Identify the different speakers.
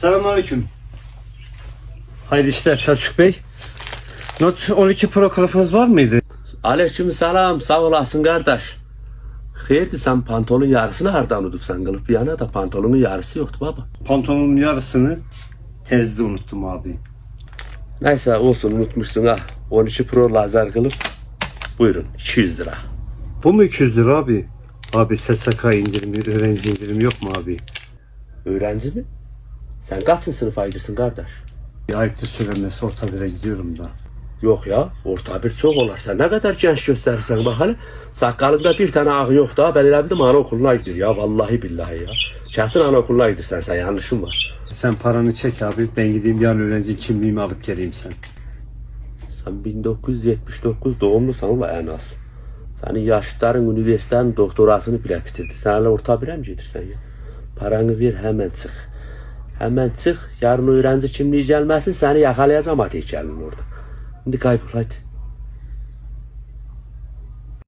Speaker 1: Selamünaleyküm. Hayırlı işler Selçuk Bey. Not 12 Pro kılıfınız var mıydı?
Speaker 2: Aleyküm selam sağ olasın kardeş. Hayırdır sen pantolonun yarısını hardan unutsan kılıp bir yana da pantolonun yarısı yoktu baba.
Speaker 1: Pantolonun yarısını terzide unuttum abi.
Speaker 2: Neyse olsun unutmuşsun ha. 13 Pro lazer kılıf. Buyurun 200 lira.
Speaker 1: Bu mu 200 lira abi? Abi SSK indirimi, öğrenci indirimi yok mu abi?
Speaker 2: Öğrenci mi? Sen kaçsın sınıf aydırsın kardeş?
Speaker 1: Bir ayıptır söylenmesi orta bire gidiyorum da.
Speaker 2: Yok ya orta bir çok olar. Sen ne kadar genç gösterirsen bak hele. Sakalında bir tane ağı yok da ben bildim anaokuluna gidiyor ya. Vallahi billahi ya. Kesin anaokuluna gidirsen sen yanlışın var.
Speaker 1: Sen paranı çek abi ben gideyim bir an öğrenci kimliğimi alıp geleyim sen.
Speaker 2: Sen 1979 doğumlusan ula en az. Senin yaşların üniversitenin doktorasını bile bitirdi. Sen hala orta bire mi getirsen ya? Paranı ver hemen çık. Hemen çık. Yarın öğrenci kimliği gelmesin seni yakalayacağım ateş orada. Şimdi kaybol hadi.